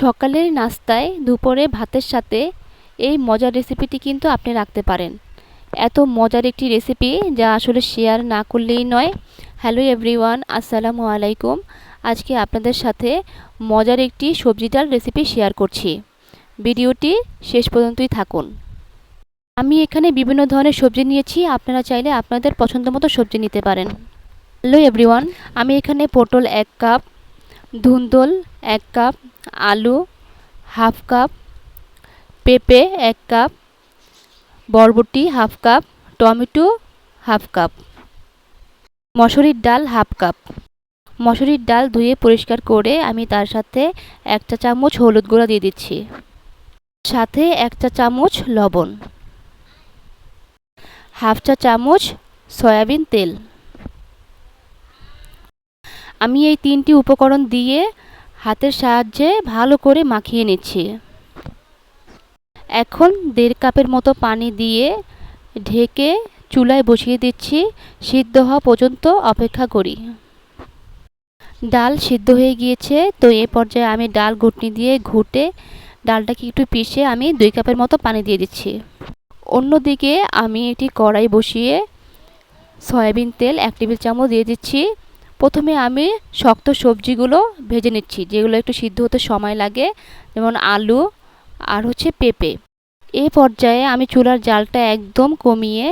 সকালের নাস্তায় দুপুরে ভাতের সাথে এই মজার রেসিপিটি কিন্তু আপনি রাখতে পারেন। এত মজার একটি রেসিপি যা আসলে শেয়ার না করলেই নয়। হ্যালো এভরিওয়ান আসসালামু আলাইকুম। আজকে আপনাদের সাথে মজার একটি সবজি ডাল রেসিপি শেয়ার করছি। ভিডিওটি শেষ পর্যন্তই থাকুন। আমি এখানে বিভিন্ন ধরনের সবজি নিয়েছি, আপনারা চাইলে আপনাদের পছন্দ মতো সবজি নিতে পারেন। হ্যালো এভরিওয়ান আমি এখানে পটল এক কাপ ধুন্দল এক কাপ, আলু হাফ কাপ, পেঁপে এক কাপ, বরবটি half cup, tomato half cup, মসুরির ডাল হাফ কাপ। মসুরির ডাল ধুয়ে পরিষ্কার করে আমি তার সাথে এক চা চামচ হলুদ গুঁড়া দিয়ে দিচ্ছি। সাথে এক চা চামচ লবণ। হাফ চা চামচ সয়াবিন তেল। আমি এই তিনটি উপকরণ দিয়ে হাতের সাহায্যে ভালো করে মাখিয়ে নিচ্ছি। এখন দেড় কাপের মতো পানি দিয়ে ঢেকে চুলায় বসিয়ে দিচ্ছি, সিদ্ধ হওয়া পর্যন্ত অপেক্ষা করি। ডাল সিদ্ধ হয়ে গিয়েছে, তো এ পর্যায়ে আমি ডাল ঘুটনি দিয়ে ঘুটে ডালটাকে একটু পিষে আমি দুই কাপের মতো পানি দিয়ে দিচ্ছি। অন্যদিকে আমি এটি কড়াই বসিয়ে সয়াবিন তেল এক টেবিল চামচ দিয়ে দিচ্ছি। প্রথমে আমি শক্ত সবজিগুলো ভেজে নিচ্ছি, যেগুলো একটু সিদ্ধ হতে সময় লাগে, যেমন আলু আর হচ্ছে পেঁপে। এই পর্যায়ে আমি চুলার জালটা একদম কমিয়ে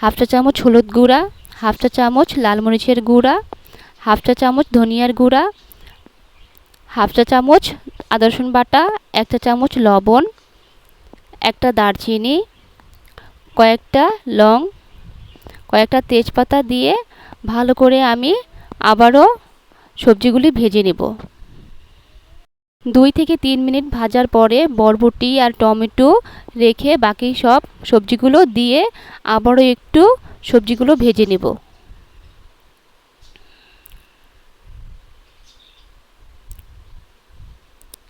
হাফ চা চামচ হলুদ গুঁড়া, হাফ চা চামচ লাল মরিচের গুঁড়া, হাফ চা চামচ ধনিয়ার গুঁড়া, হাফ চা চামচ আদা রসুন বাটা, এক চা চামচ লবণ, একটা দারচিনি, কয়েকটা লং, কয়েকটা তেজপাতা দিয়ে ভালো করে আমি আবারও সবজিগুলি ভেজে নেব। দুই থেকে তিন মিনিট ভাজার পরে বরবটি আর টমেটো রেখে বাকি সব সবজিগুলো দিয়ে আবারও একটু সবজিগুলো ভেজে নেব।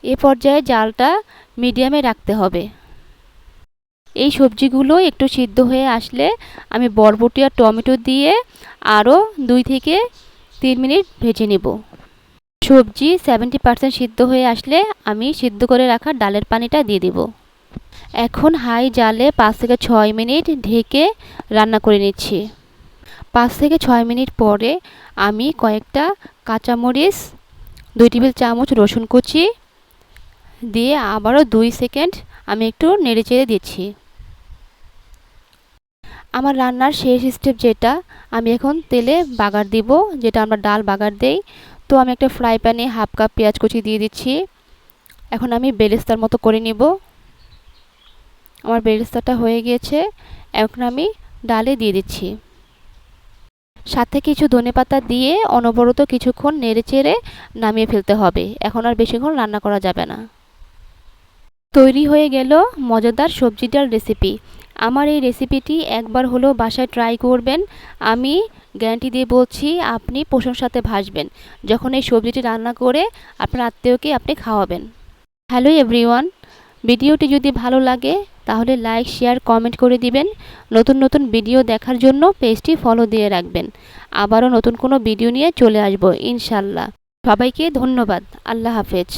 এ পর্যায়ে জালটা মিডিয়ামে রাখতে হবে। এই সবজিগুলো একটু সিদ্ধ হয়ে আসলে আমি বরবটি আর টমেটো দিয়ে আরও দুই থেকে তিন মিনিট ভেজে নেব। সবজি সেভেন্টি পার্সেন্ট সিদ্ধ হয়ে আসলে আমি সিদ্ধ করে রাখা ডালের পানিটা দিয়ে দেব। এখন হাই জালে পাঁচ থেকে ছয় মিনিট ঢেকে রান্না করে নিচ্ছি। পাঁচ থেকে ছয় মিনিট পরে আমি কয়েকটা কাঁচামরিচ, দুই টেবিল চামচ রসুন কুচি দিয়ে আবারও দুই সেকেন্ড আমি একটু নেড়ে চেড়ে দিচ্ছি। আমার রান্নার শেষ স্টেপ যেটা, আমি এখন তেলে বাগার দিব, যেটা আমরা ডাল বাগার দেই। তো আমি একটা ফ্রাই প্যানে হাফ কাপ পেঁয়াজ কুচি দিয়ে দিচ্ছি। এখন আমি বেরেস্তার মতো করে নিব। আমার বেরেস্তাটা হয়ে গিয়েছে, এখন আমি ডালে দিয়ে দিচ্ছি। সাথে কিছু ধনে পাতা দিয়ে অনবরত কিছুক্ষণ নেড়ে চেড়ে নামিয়ে ফেলতে হবে। এখন আর বেশিক্ষণ রান্না করা যাবে না। তৈরি হয়ে গেল মজাদার সবজি ডাল রেসিপি আমার এই রেসিপিটি একবার হলেও বাসায় ট্রাই করবেন। আমি গ্যারান্টি দিয়ে বলছি, আপনি প্রশংসাতে ভাসবেন। যখন এই সবজিটি রান্না করে আপনার আত্মীয়কে আপনি খাওয়াবেন। হ্যালো এভরিওয়ান ভিডিওটি যদি ভালো লাগে, তাহলে লাইক শেয়ার কমেন্ট করে দিবেন। নতুন নতুন ভিডিও দেখার জন্য পেজটি ফলো দিয়ে রাখবেন। আবারও নতুন কোনো ভিডিও নিয়ে চলে আসব, ইনশাল্লাহ। সবাইকে ধন্যবাদ, আল্লাহ হাফেজ।